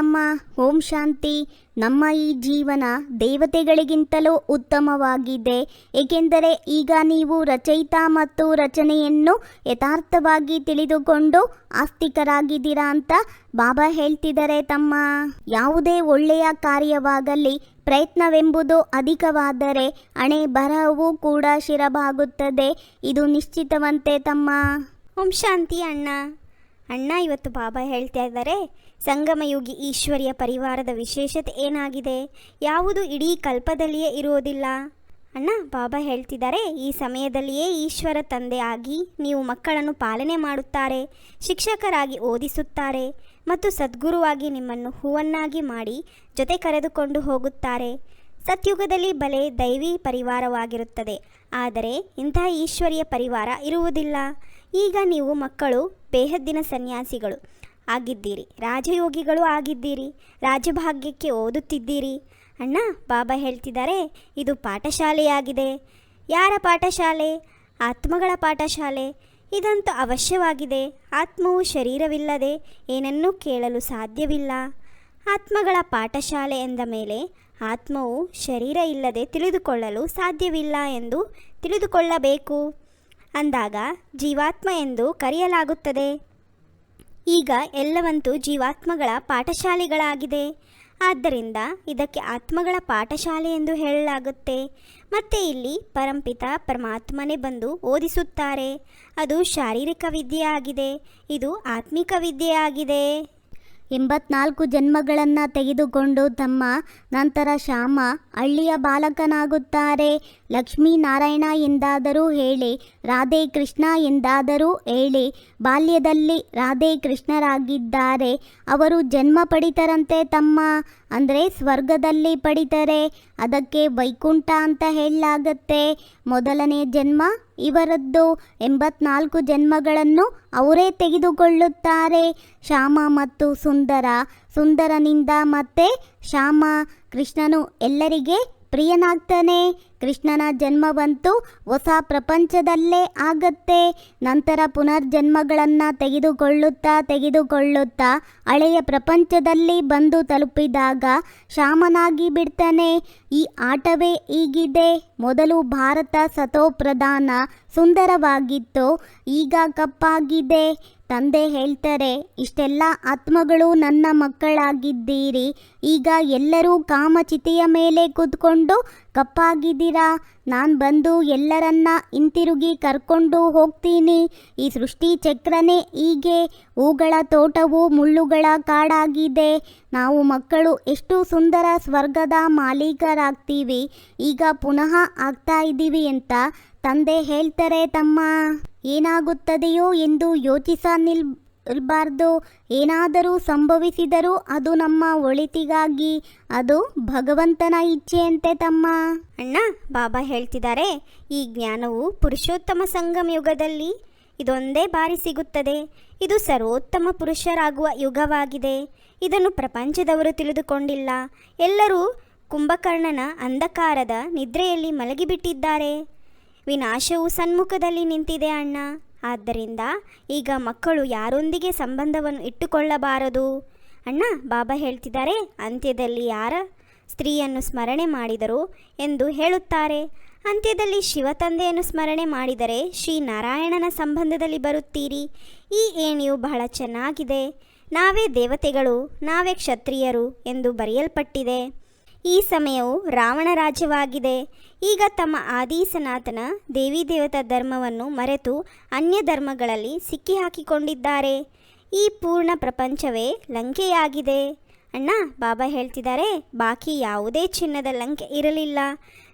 ತಮ್ಮ ಓಂ ಶಾಂತಿ, ನಮ್ಮ ಈ ಜೀವನ ದೇವತೆಗಳಿಗಿಂತಲೂ ಉತ್ತಮವಾಗಿದೆ. ಏಕೆಂದರೆ ಈಗ ನೀವು ರಚಯಿತ ಮತ್ತು ರಚನೆಯನ್ನು ಯಥಾರ್ಥವಾಗಿ ತಿಳಿದುಕೊಂಡು ಆಸ್ತಿಕರಾಗಿದ್ದೀರಾ ಅಂತ ಬಾಬಾ ಹೇಳ್ತಿದ್ದಾರೆ ತಮ್ಮ. ಯಾವುದೇ ಒಳ್ಳೆಯ ಕಾರ್ಯವಾಗಲಿ ಪ್ರಯತ್ನವೆಂಬುದು ಅಧಿಕವಾದರೆ ಹಣೆ ಬರಹವೂ ಕೂಡ ಶಿರಬಾಗುತ್ತದೆ. ಇದು ನಿಶ್ಚಿತವಂತೆ ತಮ್ಮ. ಓಂ ಶಾಂತಿ ಅಣ್ಣ. ಅಣ್ಣ, ಇವತ್ತು ಬಾಬಾ ಹೇಳ್ತಾ ಇದ್ದಾರೆ, ಸಂಗಮಯುಗಿ ಈಶ್ವರಿಯ ಪರಿವಾರದ ವಿಶೇಷತೆ ಏನಾಗಿದೆ? ಯಾವುದು ಇಡೀ ಕಲ್ಪದಲ್ಲಿಯೇ ಇರುವುದಿಲ್ಲ. ಅಣ್ಣ, ಬಾಬಾ ಹೇಳ್ತಿದ್ದಾರೆ, ಈ ಸಮಯದಲ್ಲಿಯೇ ಈಶ್ವರ ತಂದೆ ಆಗಿ ನೀವು ಮಕ್ಕಳನ್ನು ಪಾಲನೆ ಮಾಡುತ್ತಾರೆ, ಶಿಕ್ಷಕರಾಗಿ ಓದಿಸುತ್ತಾರೆ ಮತ್ತು ಸದ್ಗುರುವಾಗಿ ನಿಮ್ಮನ್ನು ಹೂವನ್ನಾಗಿ ಮಾಡಿ ಜೊತೆ ಕರೆದುಕೊಂಡು ಹೋಗುತ್ತಾರೆ. ಸತ್ಯುಗದಲ್ಲಿ ಬಲೆ ದೈವಿ ಪರಿವಾರವಾಗಿರುತ್ತದೆ, ಆದರೆ ಇಂತಹ ಈಶ್ವರಿಯ ಪರಿವಾರ ಇರುವುದಿಲ್ಲ. ಈಗ ನೀವು ಮಕ್ಕಳು ಬೇಹದ್ದಿನ ಸನ್ಯಾಸಿಗಳು ಆಗಿದ್ದೀರಿ. ರಾಜಯೋಗಿಗಳು ಆಗಿದ್ದೀರಿ. ರಾಜಭಾಗ್ಯಕ್ಕೆ ಓದುತ್ತಿದ್ದೀರಿ. ಅಣ್ಣ, ಬಾಬಾ ಹೇಳ್ತಿದ್ದಾರೆ, ಇದು ಪಾಠಶಾಲೆಯಾಗಿದೆ. ಯಾರ ಪಾಠಶಾಲೆ? ಆತ್ಮಗಳ ಪಾಠಶಾಲೆ. ಇದಂತೂ ಅವಶ್ಯವಾಗಿದೆ. ಆತ್ಮವು ಶರೀರವಿಲ್ಲದೆ ಏನನ್ನೂ ಕೇಳಲು ಸಾಧ್ಯವಿಲ್ಲ. ಆತ್ಮಗಳ ಪಾಠಶಾಲೆ ಎಂದ ಮೇಲೆ ಆತ್ಮವು ಶರೀರ ಇಲ್ಲದೆ ತಿಳಿದುಕೊಳ್ಳಲು ಸಾಧ್ಯವಿಲ್ಲ ಎಂದು ತಿಳಿದುಕೊಳ್ಳಬೇಕು. ಅಂದಾಗ ಜೀವಾತ್ಮ ಎಂದು ಕರೆಯಲಾಗುತ್ತದೆ. ಈಗ ಎಲ್ಲವಂತೂ ಜೀವಾತ್ಮಗಳ ಪಾಠಶಾಲೆಗಳಾಗಿದೆ. ಆದ್ದರಿಂದ ಇದಕ್ಕೆ ಆತ್ಮಗಳ ಪಾಠಶಾಲೆ ಎಂದು ಹೇಳಲಾಗುತ್ತೆ. ಮತ್ತೆ ಇಲ್ಲಿ ಪರಂಪಿತ ಪರಮಾತ್ಮನೇ ಬಂದು ಓದಿಸುತ್ತಾರೆ. ಅದು ಶಾರೀರಿಕ ವಿದ್ಯೆಯಾಗಿದೆ. ಇದು ಆತ್ಮಿಕ ವಿದ್ಯೆಯಾಗಿದೆ. ಎಂಬತ್ನಾಲ್ಕು ಜನ್ಮಗಳನ್ನು ತೆಗೆದುಕೊಂಡು ತಮ್ಮ ನಂತರ ಶ್ಯಾಮ ಹಳ್ಳಿಯ ಬಾಲಕನಾಗುತ್ತಾರೆ. ಲಕ್ಷ್ಮೀನಾರಾಯಣ ಎಂದಾದರೂ ಹೇಳಿ, ರಾಧೆ ಕೃಷ್ಣ ಎಂದಾದರೂ ಹೇಳಿ, ಬಾಲ್ಯದಲ್ಲಿ ರಾಧೆ ಕೃಷ್ಣರಾಗಿದ್ದಾರೆ. ಅವರು ಜನ್ಮ ಪಡಿತರಂತೆ ತಮ್ಮ, ಅಂದರೆ ಸ್ವರ್ಗದಲ್ಲಿ ಪಡಿತಾರೆ. ಅದಕ್ಕೆ ವೈಕುಂಠ ಅಂತ ಹೇಳಲಾಗತ್ತೆ. ಮೊದಲನೇ ಜನ್ಮ ಇವರದ್ದು. ಎಂಬತ್ನಾಲ್ಕು ಜನ್ಮಗಳನ್ನು ಅವರೇ ತೆಗೆದುಕೊಳ್ಳುತ್ತಾರೆ. ಶ್ಯಾಮ ಮತ್ತು ಸುಂದರ. ಸುಂದರನಿಂದ ಮತ್ತೆ ಶ್ಯಾಮ, ಕೃಷ್ಣನು ಎಲ್ಲರಿಗೆ ಪ್ರಿಯನಾಗ್ತಾನೆ. ಕೃಷ್ಣನ ಜನ್ಮವಂತೂ ಹೊಸ ಪ್ರಪಂಚದಲ್ಲೇ ಆಗತ್ತೆ. ನಂತರ ಪುನರ್ಜನ್ಮಗಳನ್ನು ತೆಗೆದುಕೊಳ್ಳುತ್ತಾ ತೆಗೆದುಕೊಳ್ಳುತ್ತಾ, ಹಳೆಯ ಪ್ರಪಂಚದಲ್ಲಿ ಬಂದು ತಲುಪಿದಾಗ ಶಾಮನಾಗಿ ಬಿಡ್ತಾನೆ. ಈ ಆಟವೇ ಈಗಿದೆ ಮೊದಲು ಭಾರತ ಸತೋಪ್ರಧಾನ, ಸುಂದರವಾಗಿತ್ತು. ಈಗ ಕಪ್ಪಾಗಿದೆ. ತಂದೆ ಹೇಳ್ತಾರೆ, ಇಷ್ಟೆಲ್ಲ ಆತ್ಮಗಳು ನನ್ನ ಮಕ್ಕಳಾಗಿದ್ದೀರಿ. ಈಗ ಎಲ್ಲರೂ ಕಾಮಚಿತೆಯ ಮೇಲೆ ಕೂತ್ಕೊಂಡು ಕಪ್ಪಾಗಿದ್ದೀರಾ? ನಾನು ಬಂದು ಎಲ್ಲರನ್ನ ಹಿಂತಿರುಗಿ ಕರ್ಕೊಂಡು ಹೋಗ್ತೀನಿ. ಈ ಸೃಷ್ಟಿ ಚಕ್ರನೇ ಹೀಗೆ. ಹೂಗಳ ತೋಟವು ಮುಳ್ಳುಗಳ ಕಾಡಾಗಿದೆ. ನಾವು ಮಕ್ಕಳು ಎಷ್ಟು ಸುಂದರ ಸ್ವರ್ಗದ ಮಾಲೀಕರಾಗ್ತೀವಿ. ಈಗ ಪುನಃ ಆಗ್ತಾ ಇದ್ದೀವಿ ಅಂತ ತಂದೆ ಹೇಳ್ತಾರೆ, ತಮ್ಮ, ಏನಾಗುತ್ತದೆಯೋ ಎಂದು ಯೋಚಿಸ ನಿಲ್ಬಾರ್ದು ಏನಾದರೂ ಸಂಭವಿಸಿದರೂ ಅದು ನಮ್ಮ ಒಳಿತಿಗಾಗಿ, ಅದು ಭಗವಂತನ ಇಚ್ಛೆಯಂತೆ, ತಮ್ಮ. ಅಣ್ಣ, ಬಾಬಾ ಹೇಳ್ತಿದ್ದಾರೆ, ಈ ಜ್ಞಾನವು ಪುರುಷೋತ್ತಮ ಸಂಗಮ ಯುಗದಲ್ಲಿ ಇದೊಂದೇ ಬಾರಿ ಸಿಗುತ್ತದೆ. ಇದು ಸರ್ವೋತ್ತಮ ಪುರುಷರಾಗುವ ಯುಗವಾಗಿದೆ. ಇದನ್ನು ಪ್ರಪಂಚದವರು ತಿಳಿದುಕೊಂಡಿಲ್ಲ. ಎಲ್ಲರೂ ಕುಂಭಕರ್ಣನ ಅಂಧಕಾರದ ನಿದ್ರೆಯಲ್ಲಿ ಮಲಗಿಬಿಟ್ಟಿದ್ದಾರೆ. ವಿನಾಶವು ಸನ್ಮುಖದಲ್ಲಿ ನಿಂತಿದೆ ಅಣ್ಣ. ಆದ್ದರಿಂದ ಈಗ ಮಕ್ಕಳು ಯಾರೊಂದಿಗೆ ಸಂಬಂಧವನ್ನು ಇಟ್ಟುಕೊಳ್ಳಬಾರದು? ಅಣ್ಣ, ಬಾಬಾ ಹೇಳ್ತಿದ್ದಾರೆ, ಅಂತ್ಯದಲ್ಲಿ ಯಾರ ಸ್ತ್ರೀಯನ್ನು ಸ್ಮರಣೆ ಮಾಡಿದರು ಎಂದು ಹೇಳುತ್ತಾರೆ. ಅಂತ್ಯದಲ್ಲಿ ಶಿವತಂದೆಯನ್ನು ಸ್ಮರಣೆ ಮಾಡಿದರೆ ಶ್ರೀ ನಾರಾಯಣನ ಸಂಬಂಧದಲ್ಲಿ ಬರುತ್ತೀರಿ. ಈ ಏಣಿಯು ಬಹಳ ಚೆನ್ನಾಗಿದೆ. ನಾವೇ ದೇವತೆಗಳು, ನಾವೇ ಕ್ಷತ್ರಿಯರು ಎಂದು ಬರೆಯಲ್ಪಟ್ಟಿದೆ. ಈ ಸಮಯವು ರಾವಣ ರಾಜ್ಯವಾಗಿದೆ. ಈಗ ತಮ್ಮ ಆದಿ ಸನಾತನ ದೇವಿ ದೇವತಾ ಧರ್ಮವನ್ನು ಮರೆತು ಅನ್ಯ ಧರ್ಮಗಳಲ್ಲಿ ಸಿಕ್ಕಿಹಾಕಿಕೊಂಡಿದ್ದಾರೆ. ಈ ಪೂರ್ಣ ಪ್ರಪಂಚವೇ ಲಂಕೆಯಾಗಿದೆ. ಅಣ್ಣ, ಬಾಬಾ ಹೇಳ್ತಿದ್ದಾರೆ, ಬಾಕಿ ಯಾವುದೇ ಚಿನ್ನದ ಲಂಕೆ ಇರಲಿಲ್ಲ.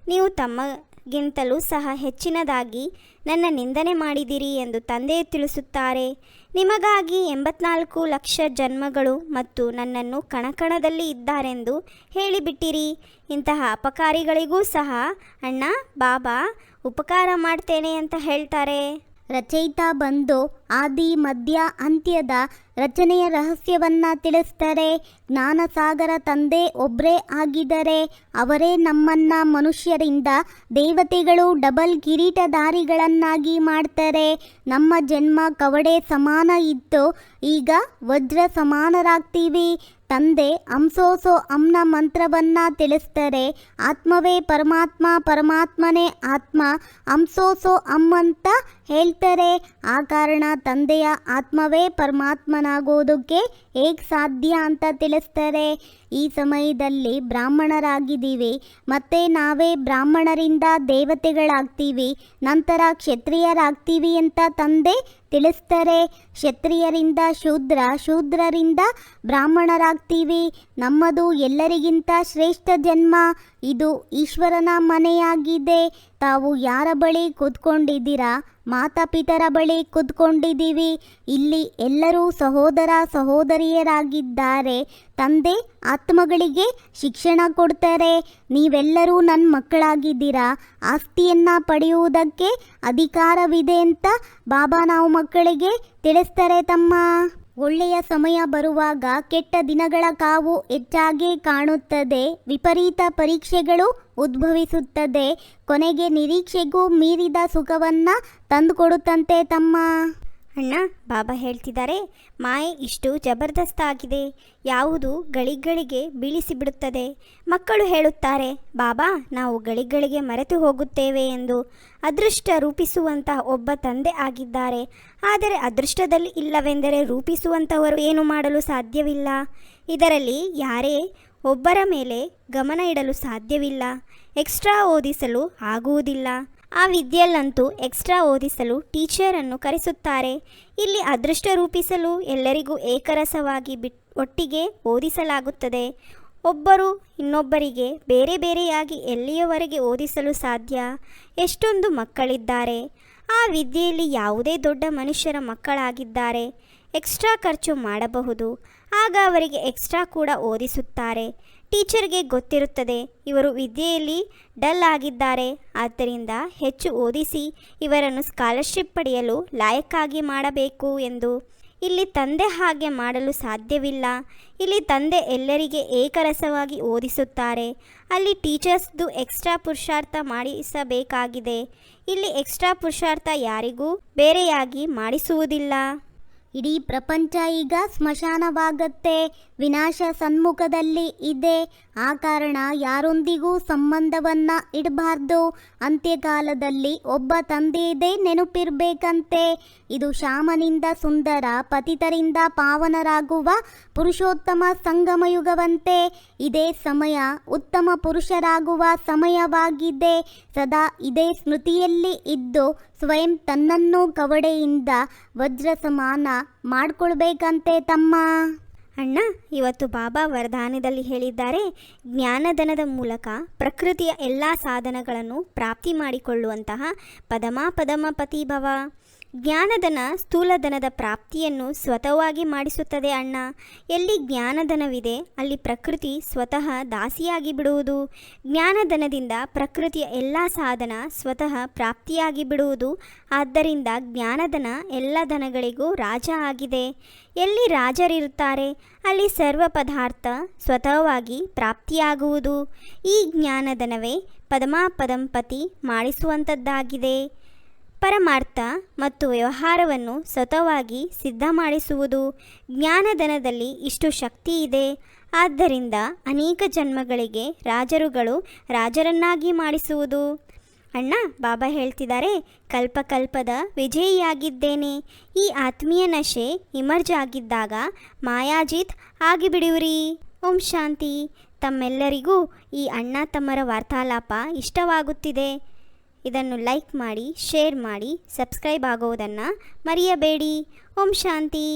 ನೀವು ತಮ್ಮಗಿಂತಲೂ ಸಹ ಹೆಚ್ಚಿನದಾಗಿ ನನ್ನ ನಿಂದನೆ ಮಾಡಿದಿರಿ ಎಂದು ತಂದೆ ತಿಳಿಸುತ್ತಾರೆ. ನಿಮಗಾಗಿ ಎಂಬತ್ನಾಲ್ಕು ಲಕ್ಷ ಜನ್ಮಗಳು ಮತ್ತು ನನ್ನನ್ನು ಕಣಕಣದಲ್ಲಿ ಇದ್ದಾರೆಂದು ಹೇಳಿಬಿಟ್ಟಿರಿ. ಇಂತಹ ಅಪಕಾರಿಗಳಿಗೂ ಸಹ ಅಣ್ಣ, ಬಾಬಾ, ಉಪಕಾರ ಮಾಡ್ತೇನೆ ಅಂತ ಹೇಳ್ತಾರೆ. ರಚಯಿತಾ ಬಂದು ಆದಿ, ಮಧ್ಯ, ಅಂತ್ಯದ ರಚನೆಯ ರಹಸ್ಯವನ್ನ ತಿಳಿಸ್ತಾರೆ ಜ್ಞಾನಸಾಗರ ತಂದೆ ಒಬ್ಬರೇ ಆಗಿದ್ದಾರೆ ಅವರೇ ನಮ್ಮನ್ನ ಮನುಷ್ಯರಿಂದ ದೇವತೆಗಳು ಡಬಲ್ ಕಿರೀಟಧಾರಿಗಳನ್ನಾಗಿ ಮಾಡ್ತಾರೆ. ನಮ್ಮ ಜನ್ಮ ಕವಡೆ ಸಮಾನ ಇತ್ತು. ಈಗ ವಜ್ರ ಸಮಾನರಾಗ್ತೀವಿ. ತಂದೆ ಅಂಸೋಸೋ ಅಮ್ನ ಮಂತ್ರವನ್ನ ತಿಳಿಸ್ತಾರೆ ಆತ್ಮವೇ ಪರಮಾತ್ಮ, ಪರಮಾತ್ಮನೇ ಆತ್ಮ ಅಂಸೋಸೋ ಅಮ್ ಅಂತ ಹೇಳ್ತಾರೆ. ಆ ಕಾರಣ ತಂದೆಯ ಆತ್ಮವೇ ಪರಮಾತ್ಮನಾಗೋದಕ್ಕೆ ಹೇಗೆ ಸಾಧ್ಯ ಅಂತ ತಿಳಿಸ್ತಾರೆ. ಈ ಸಮಯದಲ್ಲಿ ಬ್ರಾಹ್ಮಣರಾಗಿದ್ದೀವಿ. ಮತ್ತೆ ನಾವೇ ಬ್ರಾಹ್ಮಣರಿಂದ ದೇವತೆಗಳಾಗ್ತೀವಿ. ನಂತರ ಕ್ಷತ್ರಿಯರಾಗ್ತೀವಿ ಅಂತ ತಂದೆ ತಿಳಿಸ್ತಾರೆ, ಕ್ಷತ್ರಿಯರಿಂದ ಶೂದ್ರ, ಶೂದ್ರರಿಂದ ಬ್ರಾಹ್ಮಣರಾಗ್ತೀವಿ. ನಮ್ಮದು ಎಲ್ಲರಿಗಿಂತ ಶ್ರೇಷ್ಠ ಜನ್ಮ. ಇದು ಈಶ್ವರನ ಮನೆಯಾಗಿದೆ. ತಾವು ಯಾರ ಬಳಿ ಕೂತ್ಕೊಂಡಿದ್ದೀರಾ? ಮಾತಾಪಿತರ ಬಳಿ ಕೂತ್ಕೊಂಡಿದ್ದೀವಿ. ಇಲ್ಲಿ ಎಲ್ಲರೂ ಸಹೋದರ, ಸಹೋದರಿಯರಾಗಿದ್ದಾರೆ. ತಂದೆ ಆತ್ಮಗಳಿಗೆ ಶಿಕ್ಷಣ ಕೊಡ್ತಾರೆ. ನೀವೆಲ್ಲರೂ ನನ್ನ ಮಕ್ಕಳಾಗಿದ್ದೀರಾ? ಆಸ್ತಿಯನ್ನು ಪಡೆಯುವುದಕ್ಕೆ ಅಧಿಕಾರವಿದೆ ಅಂತ ಬಾಬಾ ನಾವು ಮಕ್ಕಳಿಗೆ ತಿಳಿಸ್ತಾರೆ ತಮ್ಮ. ಒಳ್ಳೆಯ ಸಮಯ ಬರುವಾಗ ಕೆಟ್ಟ ದಿನಗಳ ಕಾವು ಹೆಚ್ಚಾಗಿ ಕಾಣುತ್ತದೆ. ವಿಪರೀತ ಪರೀಕ್ಷೆಗಳು ಉದ್ಭವಿಸುತ್ತದೆ. ಕೊನೆಗೆ ನಿರೀಕ್ಷೆಗೂ ಮೀರಿದ ಸುಖವನ್ನು ತಂದುಕೊಡುತ್ತಂತೆ ತಮ್ಮ. ಅಣ್ಣ, ಬಾಬಾ ಹೇಳ್ತಿದ್ದಾರೆ, ಮಾಯೆ ಇಷ್ಟು ಜಬರ್ದಸ್ತಾಗಿದೆ. ಯಾವುದು ಗಳಿಗಳಿಗೆ ಬೀಳಿಸಿಬಿಡುತ್ತದೆ. ಮಕ್ಕಳು ಹೇಳುತ್ತಾರೆ, ಬಾಬಾ, ನಾವು ಗಳಿಗಳಿಗೆ ಮರೆತು ಹೋಗುತ್ತೇವೆ ಎಂದು ಅದೃಷ್ಟ ರೂಪಿಸುವಂತಹ ಒಬ್ಬ ತಂದೆ ಆಗಿದ್ದಾರೆ. ಆದರೆ ಅದೃಷ್ಟದಲ್ಲಿ ಇಲ್ಲವೆಂದರೆ ರೂಪಿಸುವಂಥವರು ಏನು ಮಾಡಲು ಸಾಧ್ಯವಿಲ್ಲ. ಇದರಲ್ಲಿ ಯಾರೇ ಒಬ್ಬರ ಮೇಲೆ ಗಮನ ಇಡಲು ಸಾಧ್ಯವಿಲ್ಲ. ಎಕ್ಸ್ಟ್ರಾ ಓದಿಸಲು ಆಗುವುದಿಲ್ಲ. ಆ ವಿದ್ಯೆಯಲ್ಲಂತೂ ಎಕ್ಸ್ಟ್ರಾ ಓದಿಸಲು ಟೀಚರನ್ನು ಕರೆಸುತ್ತಾರೆ. ಇಲ್ಲಿ ಅದೃಷ್ಟ ರೂಪಿಸಲು ಎಲ್ಲರಿಗೂ ಏಕರಸವಾಗಿ ಬಿಟ್, ಒಟ್ಟಿಗೆ ಓದಿಸಲಾಗುತ್ತದೆ. ಒಬ್ಬರು ಇನ್ನೊಬ್ಬರಿಗೆ ಬೇರೆ ಬೇರೆಯಾಗಿ ಎಲ್ಲಿಯವರೆಗೆ ಓದಿಸಲು ಸಾಧ್ಯ? ಎಷ್ಟೊಂದು ಮಕ್ಕಳಿದ್ದಾರೆ. ಆ ವಿದ್ಯೆಯಲ್ಲಿ ಯಾವುದೇ ದೊಡ್ಡ ಮನುಷ್ಯರ ಮಕ್ಕಳಾಗಿದ್ದಾರೆ. ಎಕ್ಸ್ಟ್ರಾ ಖರ್ಚು ಮಾಡಬಹುದು. ಆಗ ಅವರಿಗೆ ಎಕ್ಸ್ಟ್ರಾ ಕೂಡ ಓದಿಸುತ್ತಾರೆ. ಟೀಚರ್ಗೆ ಗೊತ್ತಿರುತ್ತದೆ. ಇವರು ವಿದ್ಯೆಯಲ್ಲಿ ಡಲ್ ಆಗಿದ್ದಾರೆ. ಆದ್ದರಿಂದ ಹೆಚ್ಚು ಓದಿಸಿ ಇವರನ್ನು ಸ್ಕಾಲರ್ಶಿಪ್ ಪಡೆಯಲು ಲಾಯಕ್ಕಾಗಿ ಮಾಡಬೇಕು ಎಂದು. ಇಲ್ಲಿ ತಂದೆ ಹಾಗೆ ಮಾಡಲು ಸಾಧ್ಯವಿಲ್ಲ. ಇಲ್ಲಿ ತಂದೆ ಎಲ್ಲರಿಗೆ ಏಕರಸವಾಗಿ ಓದಿಸುತ್ತಾರೆ. ಅಲ್ಲಿ ಟೀಚರ್ಸ್ದು ಎಕ್ಸ್ಟ್ರಾ ಪುರುಷಾರ್ಥ ಮಾಡಿಸಬೇಕಾಗಿದೆ. ಇಲ್ಲಿ ಎಕ್ಸ್ಟ್ರಾ ಪುರುಷಾರ್ಥ ಯಾರಿಗೂ ಬೇರೆಯಾಗಿ ಮಾಡಿಸುವುದಿಲ್ಲ. ಇಡೀ ಪ್ರಪಂಚ ಈಗ ಸ್ಮಶಾನವಾಗತ್ತೆ. ವಿನಾಶ ಸನ್ಮುಖದಲ್ಲಿ ಇದೆ. ಆ ಕಾರಣ ಯಾರೊಂದಿಗೂ ಸಂಬಂಧವನ್ನ ಇಡಬಾರ್ದು. ಅಂತ್ಯಕಾಲದಲ್ಲಿ ಒಬ್ಬ ತಂದೆಯದೇ ನೆನಪಿರ್ಬೇಕಂತೆ. ಇದು ಶಾಮನಿಂದ ಸುಂದರ, ಪತಿತರಿಂದ ಪಾವನರಾಗುವ ಪುರುಷೋತ್ತಮ ಸಂಗಮಯುಗವಂತೆ. ಇದೇ ಸಮಯ ಉತ್ತಮ ಪುರುಷರಾಗುವ ಸಮಯವಾಗಿದೆ. ಸದಾ ಇದೇ ಸ್ಮೃತಿಯಲ್ಲಿ ಇದ್ದು ಸ್ವಯಂ ತನ್ನನ್ನು ಕವಡೆಯಿಂದ ವಜ್ರ ಸಮಾನ ಮಾಡ್ಕೊಳ್ಬೇಕಂತೆ ತಮ್ಮ. ಅಣ್ಣ, ಇವತ್ತು ಬಾಬಾ ವರದಾನದಲ್ಲಿ ಹೇಳಿದ್ದಾರೆ, ಜ್ಞಾನಧನದ ಮೂಲಕ ಪ್ರಕೃತಿಯ ಎಲ್ಲ ಸಾಧನಗಳನ್ನು ಪ್ರಾಪ್ತಿ ಮಾಡಿಕೊಳ್ಳುವಂತಹ ಪದಮ ಪದಮ ಪತಿಭವ ಜ್ಞಾನಧನ ಸ್ಥೂಲಧನದ ಪ್ರಾಪ್ತಿಯನ್ನು ಸ್ವತಃವಾಗಿ ಮಾಡಿಸುತ್ತದೆ ಅಣ್ಣ. ಎಲ್ಲಿ ಜ್ಞಾನಧನವಿದೆ, ಅಲ್ಲಿ ಪ್ರಕೃತಿ ಸ್ವತಃ ದಾಸಿಯಾಗಿ ಬಿಡುವುದು ಜ್ಞಾನಧನದಿಂದ ಪ್ರಕೃತಿಯ ಎಲ್ಲ ಸಾಧನ ಸ್ವತಃ ಪ್ರಾಪ್ತಿಯಾಗಿ ಬಿಡುವುದು ಆದ್ದರಿಂದ ಜ್ಞಾನಧನ ಎಲ್ಲ ಧನಗಳಿಗೂ ರಾಜ ಆಗಿದೆ. ಎಲ್ಲಿ ರಾಜರಿರುತ್ತಾರೆ, ಅಲ್ಲಿ ಸರ್ವ ಪದಾರ್ಥ ಸ್ವತಃವಾಗಿ ಪ್ರಾಪ್ತಿಯಾಗುವುದು. ಈ ಜ್ಞಾನಧನವೇ ಪದಮಾಪದಂಪತಿ ಮಾಡಿಸುವಂಥದ್ದಾಗಿದೆ ಪರಮಾರ್ಥ ಮತ್ತು ವ್ಯವಹಾರವನ್ನು ಸ್ವತವಾಗಿ ಸಿದ್ಧ ಮಾಡಿಸುವುದು ಜ್ಞಾನಧನದಲ್ಲಿ ಇಷ್ಟು ಶಕ್ತಿ ಇದೆ. ಆದ್ದರಿಂದ ಅನೇಕ ಜನ್ಮಗಳಿಗೆ ರಾಜರುಗಳು ರಾಜರನ್ನಾಗಿ ಮಾಡಿಸುವುದು. ಅಣ್ಣ, ಬಾಬಾ ಹೇಳ್ತಿದ್ದಾರೆ, ಕಲ್ಪಕಲ್ಪದ ವಿಜಯಿಯಾಗಿದ್ದೇನೆ. ಈ ಆತ್ಮೀಯ ನಶೆ ಇಮರ್ಜ್ ಆಗಿದ್ದಾಗ ಮಾಯಾಜಿತ್ ಆಗಿಬಿಡುವಿರಿ. ಓಂ ಶಾಂತಿ. ತಮ್ಮೆಲ್ಲರಿಗೂ ಈ ಅಣ್ಣ ತಮ್ಮರ ವಾರ್ತಾಲಾಪ ಇಷ್ಟವಾಗುತ್ತಿದೆ. ಇದನ್ನು ಲೈಕ್ ಮಾಡಿ ಶೇರ್ ಮಾಡಿ ಸಬ್ಸ್ಕ್ರೈಬ್ ಆಗುವುದನ್ನು ಮರೆಯಬೇಡಿ. ಓಂ ಶಾಂತಿ.